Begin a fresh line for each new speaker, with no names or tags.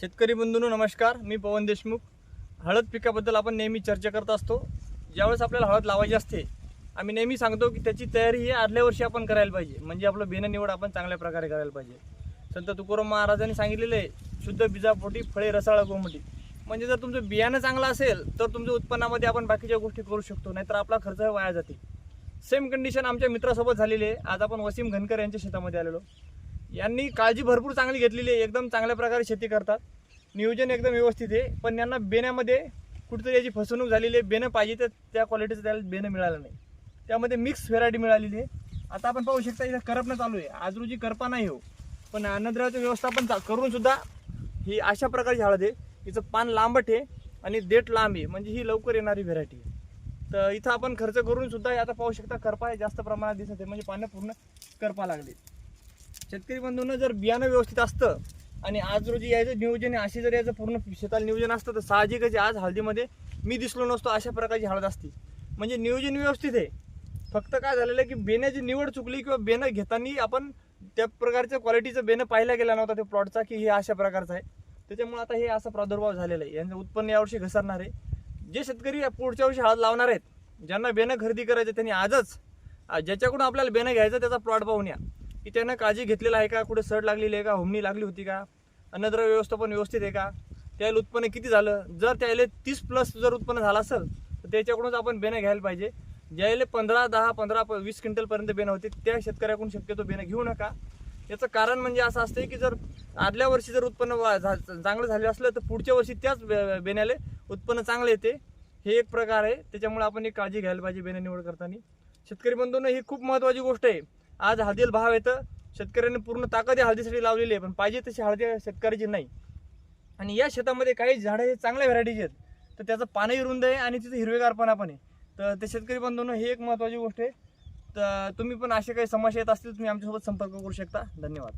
शेतकरी बंधूंनो नमस्कार. मी पवन देशमुख. हळद पिकाबद्दल आपण नेहमी चर्चा करत असतो. ज्यावेळेस आपल्याला हळद लावायची असते आम्ही नेहमी सांगतो की त्याची तयारी ही आदल्या वर्षी आपण करायला पाहिजे. म्हणजे आपलं बेनं निवड आपण चांगल्या प्रकारे करायला पाहिजे. संत तुकाराम महाराजांनी सांगितलेलं आहे शुद्ध बीजापोटी फळे रसाळ गोमटी म्हणजे जर तुमचं बियाणं चांगलं असेल तर तुमच्या उत्पन्नामध्ये आपण बाकीच्या गोष्टी करू शकतो नाहीतर आपला खर्च वाया जाते. सेम कंडिशन आमच्या मित्रासोबत झालेली आहे. आज आपण वसीम घनकर यांच्या शेतामध्ये आलेलो. यांनी काळजी भरपूर चांगली घेतलेली आहे. एकदम चांगल्या प्रकारे शेती करतात. नियोजन एकदम व्यवस्थित आहे. पण यांना बेण्यामध्ये कुठेतरी याची फसवणूक झालेली आहे. बेणं पाहिजे तर त्या क्वालिटीचं त्याला बेणं मिळालं नाही. त्यामध्ये मिक्स व्हेरायटी मिळालेली आहे. आता आपण पाहू शकता इथं करपणं चालू आहे. आज रोजी करपा नाही हो. पण अन्नद्रव्याचं व्यवस्थापन चा- करून सुद्धा ही अशा प्रकारची हळद आहे. हिचं पान लांबट आहे आणि देठ लांब आहे. म्हणजे ही लवकर येणारी व्हेरायटी आहे. तर इथं आपण खर्च करून सुद्धा आता पाहू शकता करपा हे जास्त प्रमाणात दिसत आहे. म्हणजे पानं पूर्ण करपा लागले. शेतकरी बंधूंना जर बियाणं व्यवस्थित असतं आणि आज रोजी यायचं नियोजन आहे अशी जर याचं पूर्ण शेताला नियोजन असतं तर साहजिकच आज हळदीमध्ये मी दिसलो नसतो अशा प्रकारची हळद असती. म्हणजे नियोजन व्यवस्थित आहे. फक्त काय झालेलं आहे की बेण्याची निवड चुकली किंवा बेणं घेताना आपण त्या प्रकारच्या क्वालिटीचं बेणं पाहिला गेला नव्हता त्या प्लॉटचा की हे अशा प्रकारचं आहे. त्याच्यामुळे आता हे असा प्रादुर्भाव झालेला आहे. यांचं उत्पन्न यावर्षी घसरणार आहे. जे शेतकरी पुढच्या वर्षी हळद लावणार आहेत ज्यांना बेणं खरेदी करायचं त्यांनी आजच ज्याच्याकडून आपल्याला बेणं घ्यायचं त्याचा प्लॉट पाहून या. की त्यानं काळजी घेतलेलं आहे का? कुठे सड लागलेली आहे का? होमणी लागली होती का? अन्नद्रव्य व्यवस्थापन व्यवस्थित आहे का? त्याला उत्पन्न किती झालं? जर त्याला तीस प्लस जर उत्पन्न झालं असेल तर त्याच्याकडूनच आपण बेणं घ्यायला पाहिजे. ज्याला पंधरा दहा पंधरा वीस क्विंटलपर्यंत बेणं होते त्या शेतकऱ्याकडून शक्यतो बेणं घेऊ नका. याचं कारण म्हणजे असं असतं की जर आदल्या वर्षी जर उत्पन्न वा- झा- चांगलं झालं असलं तर पुढच्या वर्षी त्याच बेण्याले उत्पन्न चांगलं येते. हे एक प्रकार आहे. त्याच्यामुळे आपण एक काळजी घ्यायला पाहिजे बेणं निवड करताना. शेतकरी बंधूंना ही खूप महत्त्वाची गोष्ट आहे. आज हळदीला भाव येतं शेतकऱ्यांनी पूर्ण ताकद हळदीसाठी लावलेली आहे पण पाहिजे तशी हळदी शेतकऱ्याची नाही. आणि या शेतामध्ये काही झाडं हे चांगल्या व्हरायटीचे आहेत. तर त्याचं पानही रुंद आहे आणि तिथं हिरवेगारपणा पण आहे. तर ते शेतकरी बंधूंनो ही एक महत्त्वाची गोष्ट आहे. तर तुम्ही पण असे काही समस्या येत असतील तुम्ही आमच्यासोबत संपर्क करू शकता. धन्यवाद.